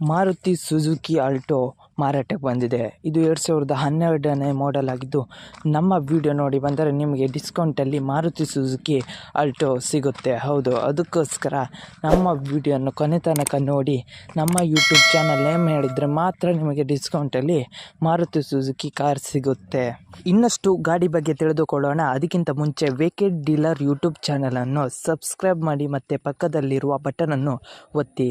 Maruti Suzuki Alto ಮಾರಾಟಕ್ಕೆ ಬಂದಿದೆ. ಇದು ಎರಡು ಸಾವಿರದ ಹನ್ನೆರಡನೇ ಮಾಡೆಲ್ ಆಗಿದ್ದು, ನಮ್ಮ ವಿಡಿಯೋ ನೋಡಿ ಬಂದರೆ ನಿಮಗೆ ಡಿಸ್ಕೌಂಟಲ್ಲಿ ಮಾರುತಿ ಸುಜುಕಿ ಆಲ್ಟೋ ಸಿಗುತ್ತೆ. ಹೌದು, ಅದಕ್ಕೋಸ್ಕರ ನಮ್ಮ ವಿಡಿಯೋನ ಕೊನೆ ತನಕ ನೋಡಿ, ನಮ್ಮ ಯೂಟ್ಯೂಬ್ ಚಾನಲ್ ನೇಮ್ ಹೇಳಿದರೆ ಮಾತ್ರ ನಿಮಗೆ ಡಿಸ್ಕೌಂಟಲ್ಲಿ ಮಾರುತಿ ಸುಜುಕಿ ಕಾರ್ ಸಿಗುತ್ತೆ. ಇನ್ನಷ್ಟು ಗಾಡಿ ಬಗ್ಗೆ ತಿಳಿದುಕೊಳ್ಳೋಣ. ಅದಕ್ಕಿಂತ ಮುಂಚೆ ವೇಕೆಡ್ ಡೀಲರ್ ಯೂಟ್ಯೂಬ್ ಚಾನಲನ್ನು ಸಬ್ಸ್ಕ್ರೈಬ್ ಮಾಡಿ ಮತ್ತು ಪಕ್ಕದಲ್ಲಿರುವ ಬಟನನ್ನು ಒತ್ತಿ.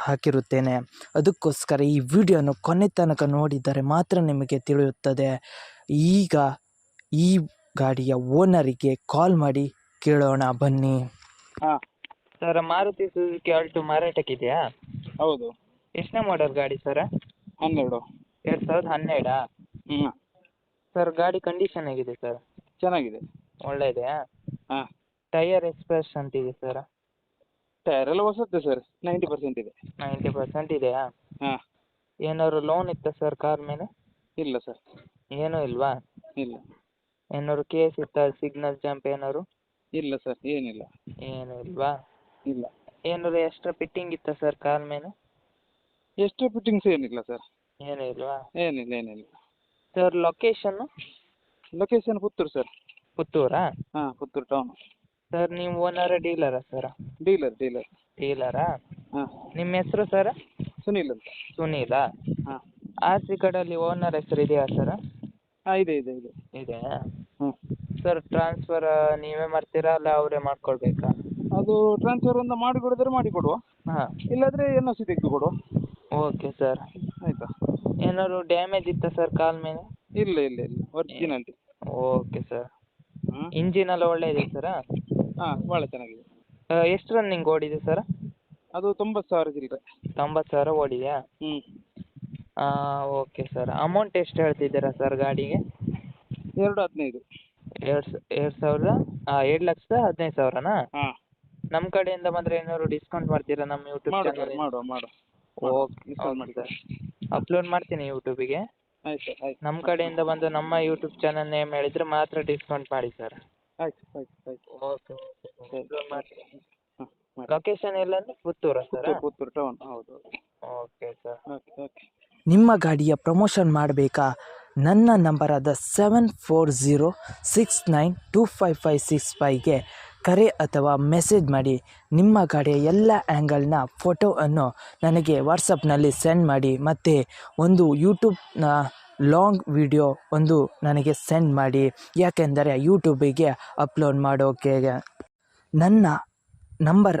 ಹಾಕಿರುತ್ತೇನೆ. ಅದಕ್ಕೋಸ್ಕರ ಈ ವಿಡಿಯೋನ ಕೊನೆ ತನಕ ನೋಡಿದರೆ ಮಾತ್ರ ನಿಮಗೆ ತಿಳಿಯುತ್ತದೆ. ಈಗ ಈ ಗಾಡಿಯ ಓನರಿಗೆ ಕಾಲ್ ಮಾಡಿ ಕೇಳೋಣ ಬನ್ನಿ. ಹಾಂ. ಸರ್ ಮಾರುತಿ ಸುಜುಕಿ ಮಾರಾಟಕ್ಕೆ ಮಾರಾಟಕ್ಕಿದೆಯಾ ಹೌದು. ಎಷ್ಟನೇ ಮಾಡಲ್ ಗಾಡಿ ಸರ್? ಹನ್ನೆರಡು. ಎರಡು ಸಾವಿರದ ಹನ್ನೆರಡಾ? ಹ್ಞೂ ಸರ್ ಗಾಡಿ ಕಂಡೀಷನ್ ಆಗಿದೆ ಸರ್? ಚೆನ್ನಾಗಿದೆ. ಒಳ್ಳೆಯದೆಯಾ ಹಾಂ. ಟೈಯರ್ ಎಕ್ಸ್ಪ್ರೆಸ್ ಅಂತಿದೆ ಸರ್. ಟೈರ್ ಎಲ್ಲ ಹೊಸತ್ತೆ ಸರ್ ನೈಂಟಿ ಪರ್ಸೆಂಟ್ ಇದೆ. ನೈಂಟಿ ಪರ್ಸೆಂಟ್ ಇದೆಯಾ? ಹಾಂ. ಏನಾದ್ರು ಲೋನ್ ಇತ್ತಾ ಸರ್ ಕಾರ್ ಮೇಲೆ? ಇಲ್ಲ ಸರ್ ಏನೂ ಇಲ್ವಾ? ಇಲ್ಲ. ಏನಾದ್ರು ಕೇಸ್ ಇತ್ತಾ ಸಿಗ್ನಲ್ ಜಂಪ್ ಏನಾದ್ರು? ಇಲ್ಲ ಸರ್ ಏನಿಲ್ಲ. ಏನು ಇಲ್ವಾ? ಇಲ್ಲ. ಏನಾದ್ರು ಎಕ್ಸ್ಟ್ರಾ ಫಿಟ್ಟಿಂಗ್ ಇತ್ತಾ ಸರ್ ಕಾರ್ ಮೇಲೆ? ಎಷ್ಟು ಫಿಟ್ಟಿಂಗ್ಸ್ ಏನಿಲ್ಲ ಸರ್ ಏನು ಇಲ್ವಾ? ಏನಿಲ್ಲ ಏನಿಲ್ಲ. ಸರ್ ಲೊಕೇಶನ್ನು ಲೊಕೇಶನ್ ಪುತ್ತೂರು ಸರ್ ಪುತ್ತೂರಾ? ಹಾಂ ಪುತ್ತೂರು ಟೌನ್ ಸರ್ ನೀವು ಓನರ ಡೀಲರಾ ಸರ್ ಡೀಲರ್ ಡೀಲರ್ ಡೀಲರಾ ಹಾಂ. ನಿಮ್ಮ ಹೆಸರು ಸರ್ ಸುನೀಲ್ ಅಂತ. ಸುನೀಲಾ. ಹಾಂ. ಆರ್ ಸಿ ಕಾರ್ಡಲ್ಲಿ ಓನರ್ ಹೆಸರು ಇದೆಯಾ ಸರ್ ಹಾಂ ಇದೆ ಇದೆ ಇದೆ. ಇದೆ. ಹ್ಞೂ ಸರ್ ಟ್ರಾನ್ಸ್ಫರ್ ನೀವೇ ಮಾಡ್ತೀರಾ ಅಲ್ಲ ಅವರೇ ಮಾಡ್ಕೊಳ್ಬೇಕಾ? ಅದು ಟ್ರಾನ್ಸ್ಫರ್ ಒಂದು ಮಾಡಿ ಕೊಡಿದ್ರೆ ಮಾಡಿ ಕೊಡುವ ಹಾಂ. ಇಲ್ಲಾದ್ರೆ ಎನ್ ಒ ಸಿ ತೆಗೆದು ಕೊಡುವ ಓಕೆ ಸರ್ ಆಯಿತಾ? ಏನಾದ್ರು ಡ್ಯಾಮೇಜ್ ಇತ್ತಾ ಸರ್ ಕಾಲ್ ಮೇಲೆ? ಇಲ್ಲ ಇಲ್ಲ ಇಲ್ಲ. ಒರಿಜಿನಾಲಿಟಿ ಓಕೆ ಸರ್ ಹ್ಞೂ ಇಂಜಿನ್ ಎಲ್ಲ ಒಳ್ಳೆಯದೆ ಸರ್ ಹಾಂ ಭಾಳ ಚೆನ್ನಾಗಿದೆ. ಎಷ್ಟು ರನ್ನಿಂಗ್ ಓಡಿದೆ ಸರ್ ಅದು ತೊಂಬತ್ತು ಸಾವಿರ ತೊಂಬತ್ತು ಸಾವಿರ ಓಡಿದೆಯಾ? ಹ್ಞೂ ಓಕೆ ಸರ್ ಅಮೌಂಟ್ ಎಷ್ಟು ಹೇಳ್ತಿದ್ದೀರಾ ಸರ್ ಗಾಡಿಗೆ? ಎರಡು ಹದಿನೈದು. ಎರಡು ಸ ಎರಡು ಸಾವಿರದ ಎರಡು ಲಕ್ಷದ ಹದಿನೈದು ಸಾವಿರನಾ? ಹಾಂ. ನಮ್ಮ ಕಡೆಯಿಂದ ಬಂದರೆ ಏನಾದ್ರು ಡಿಸ್ಕೌಂಟ್ ಮಾಡ್ತೀರಾ ನಮ್ಮ ಯೂಟ್ಯೂಬ್ ಮಾಡುವ ಚಾನಲ್ ಮಾಡುವ ಮಾಡುವ ಓಕೆ ಸರ್ ಅಪ್ಲೋಡ್ ಮಾಡ್ತೀನಿ ಯೂಟ್ಯೂಬಿಗೆ ಆಯ್ತು ಆಯ್ತು. ನಮ್ಮ ಕಡೆಯಿಂದ ಬಂದು ನಮ್ಮ ಯೂಟ್ಯೂಬ್ ಚಾನಲ್ ನೇಮ್ ಹೇಳಿದರೆ ಮಾತ್ರ ಡಿಸ್ಕೌಂಟ್ ಮಾಡಿ ಸರ್ ಆಯ್ತು ಆಯ್ತು ಆಯ್ತು. ಓಕೆ ಹಾಂ ಮಾಡಿ. ಲೊಕೇಶನ್ ಎಲ್ಲಂದ್ರೆ ಪುತ್ತೂರಾ ಸರ್? ಪುತ್ತೂರು ಪುತ್ತೂರು ಟೌನ್ ಹೌದು ಓಕೆ ಸರ್ ಓಕೆ ಓಕೆ ನಿಮ್ಮ ಗಾಡಿಯ ಪ್ರಮೋಷನ್ ಮಾಡಬೇಕಾ? ನನ್ನ ನಂಬರಾದ seven four zero six nine two five five six ಫೈವ್ಗೆ ಕರೆ ಅಥವಾ ಮೆಸೇಜ್ ಮಾಡಿ. ನಿಮ್ಮ ಗಾಡಿಯ ಎಲ್ಲ ಆ್ಯಂಗಲ್ನ ಫೋಟೋವನ್ನು ನನಗೆ ವಾಟ್ಸಪ್ನಲ್ಲಿ ಸೆಂಡ್ ಮಾಡಿ. ಮತ್ತು ಒಂದು ಯೂಟ್ಯೂಬ್ನ ಲಾಂಗ್ ವಿಡಿಯೋ ಒಂದು ನನಗೆ ಸೆಂಡ್ ಮಾಡಿ ಯಾಕೆಂದರೆ ಯೂಟ್ಯೂಬಿಗೆ ಅಪ್ಲೋಡ್ ಮಾಡೋಕೆ. ನನ್ನ ನಂಬರ್